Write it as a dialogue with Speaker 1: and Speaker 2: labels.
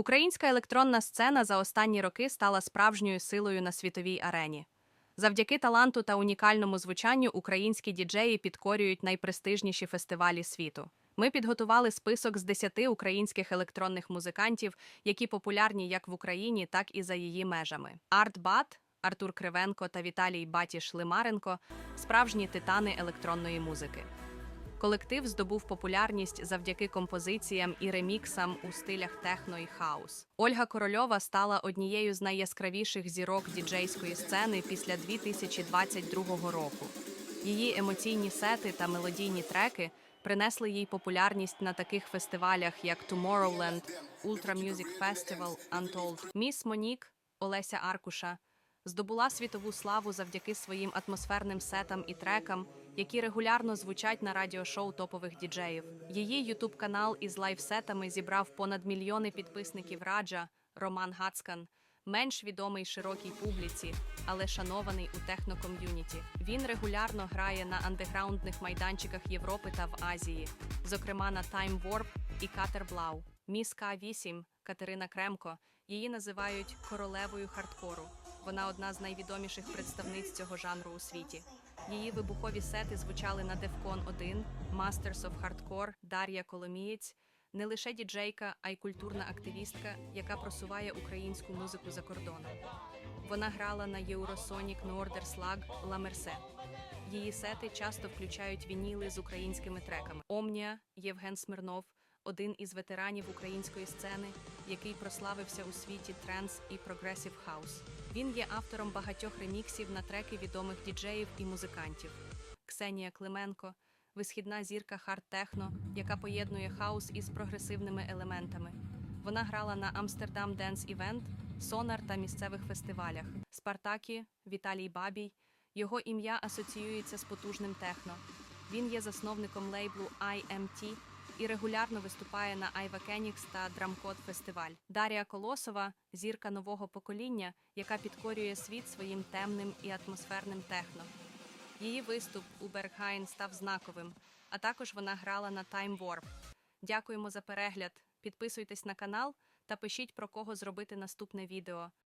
Speaker 1: Українська електронна сцена за останні роки стала справжньою силою на світовій арені. Завдяки таланту та унікальному звучанню українські діджеї підкорюють найпрестижніші фестивалі світу. Ми підготували список з 10 українських електронних музикантів, які популярні як в Україні, так і за її межами. Арт Бат, Артур Кривенко та Віталій Батіш Лимаренко справжні титани електронної музики. Колектив здобув популярність завдяки композиціям і реміксам у стилях техно і хаус. Ольга Корольова стала однією з найяскравіших зірок діджейської сцени після 2022 року. Її емоційні сети та мелодійні треки принесли їй популярність на таких фестивалях, як Tomorrowland, Ultra Music Festival, Untold. Міс Монік Олеся Аркуша здобула світову славу завдяки своїм атмосферним сетам і трекам, які регулярно звучать на радіошоу топових діджеїв. Її ютуб канал із лайфсетами зібрав понад мільйони підписників Раджа, Роман Гацкан, менш відомий широкій публіці, але шанований у техноком'юніті. Він регулярно грає на андеграундних майданчиках Європи та в Азії, зокрема на Time Warp і Катер Блау. Міс К8 Катерина Кремко. Її називають королевою хардкору. Вона одна з найвідоміших представниць цього жанру у світі. Її вибухові сети звучали на Defcon 1, Masters of Hardcore, Дар'я Коломієць, не лише діджейка, а й культурна активістка, яка просуває українську музику за кордоном. Вона грала на Eurosonic Norderslag La Merced. Її сети часто включають вініли з українськими треками. Омнія Євген Смирнов один із ветеранів української сцени, який прославився у світі транс і прогресів хаус. Він є автором багатьох реміксів на треки відомих діджеїв і музикантів. Ксенія Клименко висхідна зірка хард-техно, яка поєднує хаус із прогресивними елементами. Вона грала на Амстердам Денс Івент, Сонар та місцевих фестивалях. Спартакі Віталій Бабій. Його ім'я асоціюється з потужним техно. Він є засновником лейблу IMT і регулярно виступає на Айва Кенікс та Драмкод Фестиваль. Дарія Колосова зірка нового покоління, яка підкорює світ своїм темним і атмосферним техно. Її виступ у Бергхайн став знаковим, а також вона грала на Time Warp. Дякуємо за перегляд. Підписуйтесь на канал та пишіть про кого зробити наступне відео.